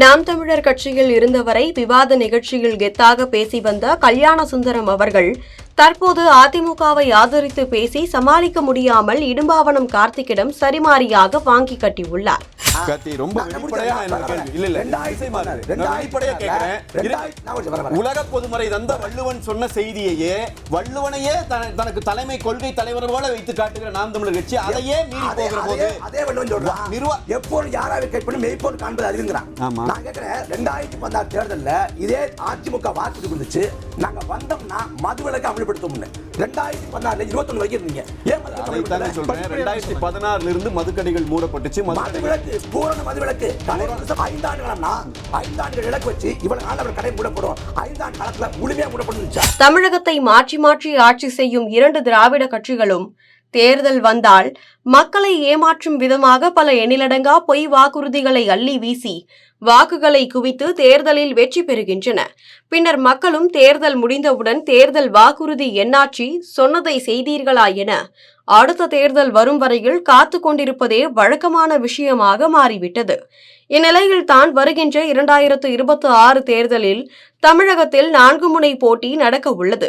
நாம் தமிழர் கட்சியில் இருந்தவரை விவாத நிகழ்ச்சியில் கெத்தாக பேசி வந்த கல்யாண சுந்தரம் அவர்கள் தற்போது அதிமுகவை ஆதரித்து பேசி சமாளிக்க முடியாமல் இடும்பாவனம் கார்த்திக்கிடம் சரிமாரியாக வாங்கி கட்டியுள்ளார். கத்தி ரொம்ப வெளிப்படையா எனக்கு கேள்வி இல்ல இல்ல ரெண்டாயிரத்தி. பதினாறு, வெளிப்படையா கேக்குறேன் ரெண்டாயிரத்தி-. உலக பொதுமறை தந்த வள்ளுவன் சொன்ன செய்தியையே வள்ளுவனையே தன- தனக்கு தலைமை கொள்கை தலைவர் போல வைத்து காட்டுகிற நாம் தமிழர் கட்சி அதையே மீறி போகிற போது அதே வள்ளுவன் சொல்றான். நிறுவ- எப்போது யாராவை கேட்பது மெய்ப்போர் காண்பது அறிவுங்கிறான். நான் கேட்கிறேன், 2016 தேர்தல்ல இதே அதிமுக வாக்குறுதி கொடுத்துச்சு. நாங்க வந்தோம்னா மதுவிலக்கு அமல்படுத்துவோம்னு. 2016 21 வரைக்கும் இருந்தீங்க. ஏன்? சொல்றேன் ரெண்டாயிரத்தி பதினாறுல இருந்து மதுக்கடைகள் மூடப்பட்டுச்சு மதுவிலக்கு, பூரண மதுவிலக்கு. வருஷம் ஐந்தாண்டு காலம்னா, ஐந்தாண்டுகள் இலக்கு வச்சு இவ்வளவு நாள் அவர் கடை மூடப்படும். ஐந்தாண்டு காலத்துல முழுமையா மூடப்படும் தமிழகத்தை மாற்றி மாற்றி ஆட்சி செய்யும் இரண்டு திராவிட கட்சிகளும் தேர்தல் வந்தால் மக்களை ஏமாற்றும் விதமாக பல எண்ணிலடங்கா பொய் வாக்குறுதிகளை அள்ளி வீசி வாக்குகளை குவித்து தேர்தலில் வெற்றி பெறுகின்றன. பின்னர் மக்களும் தேர்தல் முடிந்தவுடன் தேர்தல் வாக்குறுதி என்னாச்சி சொன்னதை செய்தீர்களா என அடுத்த தேர்தல் வரும் வரையில் காத்து கொண்டிருப்பதே வழக்கமான விஷயமாக மாறிவிட்டது. இந்நிலையில் தான் வருகின்ற இரண்டாயிரத்து இருபத்தி ஆறு தேர்தலில் தமிழகத்தில் நான்கு முனை போட்டி நடக்க உள்ளது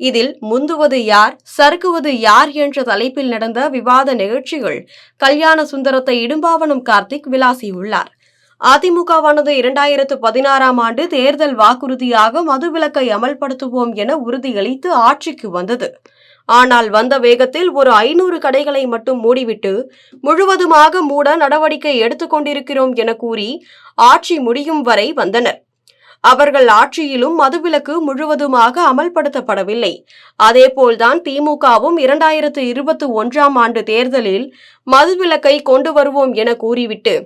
இதில் முந்துவது யார் சறுக்குவது யார் என்ற தலைப்பில் நடந்த விவாத நிகழ்ச்சிகள் கல்யாண சுந்தரத்தை இடும்பாவனம் கார்த்திக் விளாசியுள்ளார். அதிமுகவானது இரண்டாயிரத்து பதினாறாம் ஆண்டு தேர்தல் வாக்குறுதியாக மதுவிலக்கை அமல்படுத்துவோம் என உறுதியளித்து ஆட்சிக்கு வந்தது. ஆனால் வந்த வேகத்தில் ஒரு ஐநூறு கடைகளை மட்டும் மூடிவிட்டு முழுவதுமாக மூட நடவடிக்கை எடுத்துக்கொண்டிருக்கிறோம் என கூறி ஆட்சி முடியும் வரை வந்தனர். அவர்கள் ஆட்சியிலும் மதுவிலக்கு முழுவதுமாக அமல்படுத்தப்படவில்லை. அதேபோல்தான் திமுகவும் இரண்டாயிரத்து இருபத்தி ஒன்றாம் ஆண்டு தேர்தலில் மதுவிலக்கை கொண்டு வருவோம் என கூறிவிட்டு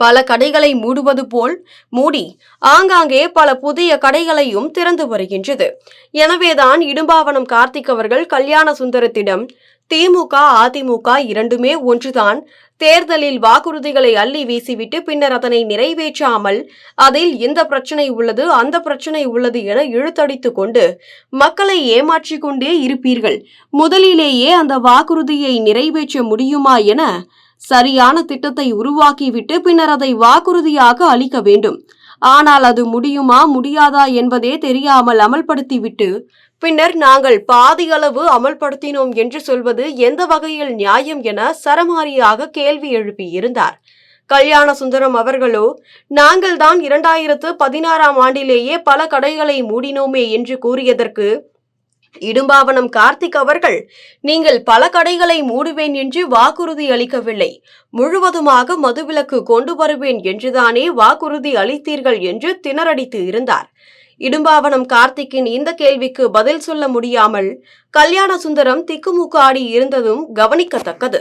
பல கடைகளை மூடுவது போல் மூடி ஆங்காங்கே பல புதிய கடைகளையும் திறந்து வருகின்றது. எனவேதான் இடும்பாவனம் கார்த்திக் அவர்கள் கல்யாண சுந்தரத்திடம் திமுக அதிமுக இரண்டுமே ஒன்றுதான். தேர்தலில் வாக்குறுதிகளை அள்ளி வீசிவிட்டு பின்னர் அதனை நிறைவேற்றாமல் அதில் இந்த பிரச்சனை உள்ளது அந்த பிரச்சனை உள்ளது என இழுத்தடித்து கொண்டு மக்களை ஏமாற்றிக் கொண்டே இருப்பீர்கள். முதலிலேயே அந்த வாக்குறுதியை நிறைவேற்ற முடியுமா என சரியான திட்டத்தை உருவாக்கிவிட்டு பின்னர் அதை வாக்குறுதியாக அளிக்க வேண்டும். ஆனால் அது முடியுமா முடியாதா என்பதே தெரியாமல் அமல்படுத்திவிட்டு பின்னர் நாங்கள் பாதியளவு அமல்படுத்தினோம் என்று சொல்வது எந்த வகையில் நியாயம் என சரமாரியாக கேள்வி எழுப்பியிருந்தார். கல்யாண சுந்தரம் அவர்களோ நாங்கள் தான் இரண்டாயிரத்து பதினாறாம் ஆண்டிலேயே பல கடைகளை மூடினோமே என்று கூறியதற்கு இடும்பாவனம் கார்த்திக் அவர்கள் நீங்கள் பல கடைகளை மூடுவேன் என்று வாக்குறுதி அளிக்கவில்லை. முழுவதுமாக மதுவிலக்கு கொண்டு வருவேன் என்றுதானே வாக்குறுதி அளித்தீர்கள் என்று திணறடித்து இருந்தார். இடும்பாவனம் கார்த்திக்கின் இந்த கேள்விக்கு பதில் சொல்ல முடியாமல் கல்யாண சுந்தரம் திக்குமுக்காடி இருந்ததும் கவனிக்கத்தக்கது.